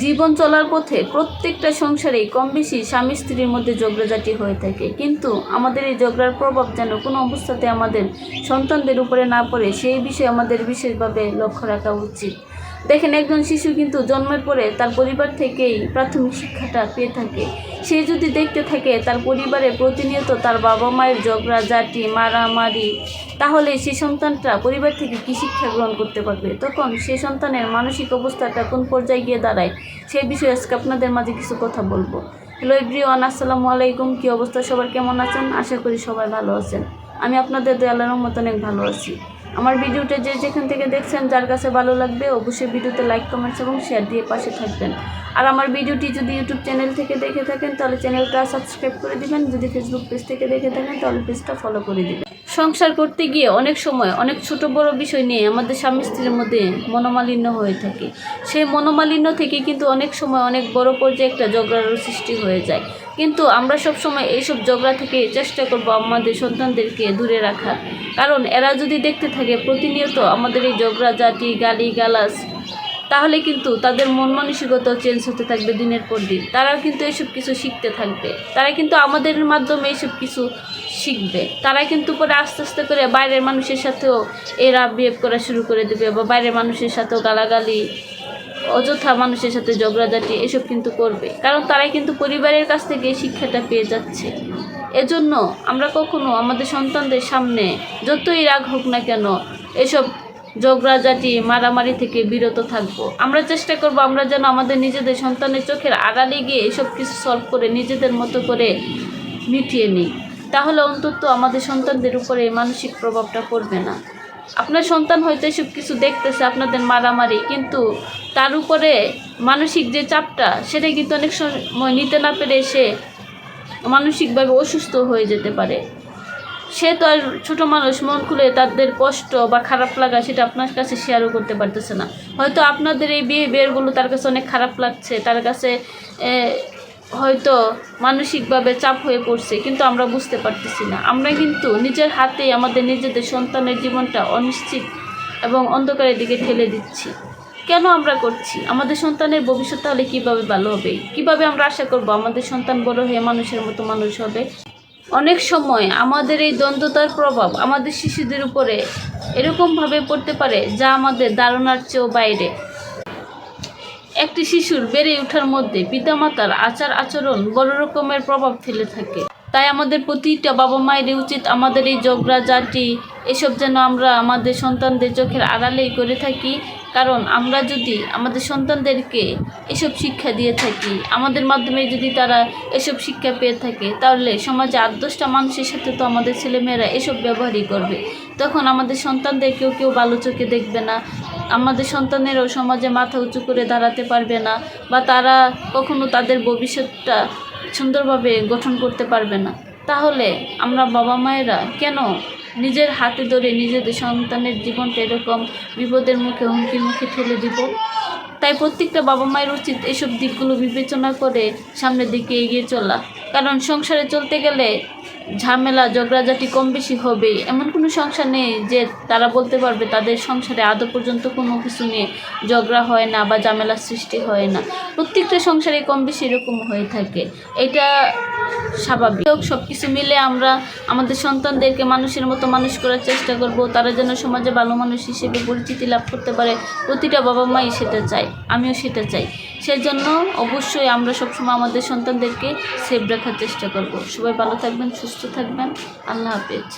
জীবন চলার পথে প্রত্যেকটা সংসারেই কম বেশি স্বামী স্ত্রীর মধ্যে ঝগড়াঝাটি হয়ে থাকে। কিন্তু আমাদের এই ঝগড়ার প্রভাব যেন কোনো অবস্থাতে আমাদের সন্তানদের উপরে না পড়ে, সেই বিষয়ে আমাদের বিশেষভাবে লক্ষ্য রাখা উচিত। দেখেন, একজন শিশু কিন্তু জন্মের পরে তার পরিবার থেকেই প্রাথমিক শিক্ষাটা পেয়ে থাকে। সে যদি দেখতে থাকে তার পরিবারে প্রতিনিয়ত তার বাবা মায়ের ঝগড়া জাটি মারামারি তাহলে সে সন্তানটা পরিবার থেকে কী শিক্ষা গ্রহণ করতে পারবে? তখন সে সন্তানের মানসিক অবস্থাটা কোন পর্যায়ে গিয়ে দাঁড়ায় সেই বিষয়ে আজকে আপনাদের মাঝে কিছু কথা বলব। হ্যালো এভরিওয়ান আসসালামু আলাইকুম, কী অবস্থা? সবার কেমন আছেন? আশা করি সবাই ভালো আছেন। আমি আপনাদের দয়ালের মতো অনেক ভালো আছি। আমার ভিডিওটা যে যেখান থেকে দেখছেন, যার কাছে ভালো লাগবে অবশ্যই ভিডিওতে লাইক কমেন্টস এবং শেয়ার দিয়ে পাশে থাকবেন। আর আমার ভিডিওটি যদি ইউটিউব চ্যানেল থেকে দেখে থাকেন, তাহলে চ্যানেলটা সাবস্ক্রাইব করে দিবেন। যদি ফেসবুক পেজ থেকে দেখে থাকেন, তাহলে পেজটা ফলো করে দিবেন। সংসার করতে গিয়ে অনেক সময়, অনেক ছোট বড় বিষয় নিয়ে আমাদের স্বামী স্ত্রীর মধ্যে মনোমালিন্য হয়ে থাকে। সেই মনোমালিন্য থেকে কিন্তু অনেক সময় অনেক বড় পর্যায়ে একটা ঝগড়ার সৃষ্টি হয়ে যায়। কিন্তু আমরা সব সময় এইসব ঝগড়া থেকে চেষ্টা করব আমাদের সন্তানদেরকে দূরে রাখার। কারণ এরা যদি দেখতে থাকে, প্রতিনিয়ত আমাদের এই ঝগড়া, জাতি গালি গালাজ তাহলে কিন্তু তাদের মন মানসিকতাও চেঞ্জ হতে থাকবে দিনের পর দিন। তারাও কিন্তু এসব কিছু শিখতে থাকবে। তারা কিন্তু আমাদের মাধ্যমে এইসব কিছু শিখবে। তারা কিন্তু পরে আস্তে আস্তে করে বাইরের মানুষের সাথেও এরা বিহেভ করা শুরু করে দেবে বা বাইরের মানুষের সাথেও গালাগালি, অযথা মানুষের সাথে ঝগড়াঝাটি এসব কিন্তু করবে। কারণ তারাই কিন্তু পরিবারের কাছ থেকে শিক্ষাটা পেয়ে যাচ্ছে। এজন্য আমরা কখনো আমাদের সন্তানদের সামনে যতই রাগ হোক না কেন এসব ঝগড়াঝাটি মারামারি থেকে বিরত থাকব। আমরা চেষ্টা করব আমরা যেন আমাদের নিজেদের সন্তানের চোখের আড়ালে গিয়ে এসব কিছু সলভ করে নিজেদের মতো করে মিটিয়ে নিই। তাহলে অন্তত আমাদের সন্তানদের উপরে মানসিক প্রভাবটা পড়বে না। আপনার সন্তান হয়তো এসব কিছু দেখতেছে, আপনাদের মারামারি, কিন্তু তার উপরে মানসিক যে চাপটা, সেটা কিন্তু অনেক সময় নিতে না পেরে সে মানসিকভাবে অসুস্থ হয়ে যেতে পারে। সে তো আর ছোটো মানুষ, মন খুলে তাদের কষ্ট বা খারাপ লাগা সেটা আপনার কাছে শেয়ারও করতে পারতেছে না। হয়তো আপনাদের এই বিহেভিয়ারগুলো তার কাছে অনেক খারাপ লাগছে, তার কাছে হয়তো মানসিকভাবে চাপ হয়ে পড়ছে, কিন্তু আমরা বুঝতে পারতেছি না। আমরা কিন্তু নিজের হাতেই আমাদের নিজেদের সন্তানের জীবনটা অনিশ্চিত এবং অন্ধকারের দিকে ঠেলে দিচ্ছি। কেন আমরা করছি? আমাদের সন্তানের ভবিষ্যৎ তাহলে কীভাবে ভালো হবে? কীভাবে আমরা আশা করব আমাদের সন্তান বড় হয়ে মানুষের মতো মানুষ হবে? অনেক সময় আমাদের এই দ্বন্দ্বতার প্রভাব আমাদের শিশুদের উপরে এরকমভাবে পড়তে পারে যা আমাদের ধারণার চেয়েও বাইরে। একটি শিশুর বেড়ে ওঠার মধ্যে পিতামাতার আচার আচরণ বড় রকমের প্রভাব ফেলে থাকে। তাই আমাদের প্রতিটা বাবা মায়ের উচিত আমাদের এই ঝগড়া জাতি এসব যেন আমরা আমাদের সন্তানদের চোখের আড়ালেই করে থাকি কারণ আমরা যদি আমাদের সন্তানদেরকে এসব শিক্ষা দিয়ে থাকি, আমাদের মাধ্যমে যদি তারা এসব শিক্ষা পেয়ে থাকে, তাহলে সমাজে আট দশটা মানুষের সাথে তো আমাদের ছেলেমেয়েরা এসব ব্যবহারই করবে। তখন আমাদের সন্তানদেরকেও কেউ ভালো চোখে দেখবে না, আমাদের সন্তানেরও সমাজে মাথা উঁচু করে দাঁড়াতে পারবে না, বা তারা কখনো তাদের ভবিষ্যৎটা সুন্দরভাবে গঠন করতে পারবে না। তাহলে আমরা বাবা মায়েরা কেন নিজের হাতে ধরে নিজেদের সন্তানের জীবনটা এরকম বিপদের মুখে, হুমকির মুখে ঠেলে দিব। তাই প্রত্যেকটা বাবা মায়ের উচিত এসব দিকগুলো বিবেচনা করে সামনের দিকে এগিয়ে চলা। কারণ সংসারে চলতে গেলে ঝামেলা, ঝগড়াঝাটি কম বেশি হবেই। এমন কোনো সংসার নেই যে তারা বলতে পারবে তাদের সংসারে আদৌ পর্যন্ত কোনো কিছু নিয়ে ঝগড়া হয় না বা ঝামেলার সৃষ্টি হয় না। প্রত্যেকটা সংসারে কম বেশি এরকম হয়ে থাকে। এটা স্বাভাবিক। সব কিছু মিলে আমরা আমাদের সন্তানদেরকে মানুষের মতো মানুষ করার চেষ্টা করব। তারা যেন সমাজে ভালো মানুষ হিসেবে পরিচিতি লাভ করতে পারে, প্রতিটা বাবা মাই সেটা চায়, আমিও সেটা চাই। সেজন্য অবশ্যই আমরা সবসময় আমাদের সন্তানদেরকে সেফ রাখার চেষ্টা করব। সবাই ভালো থাকবেন, সুস্থ থাকবেন। আল্লাহ হাফেজ।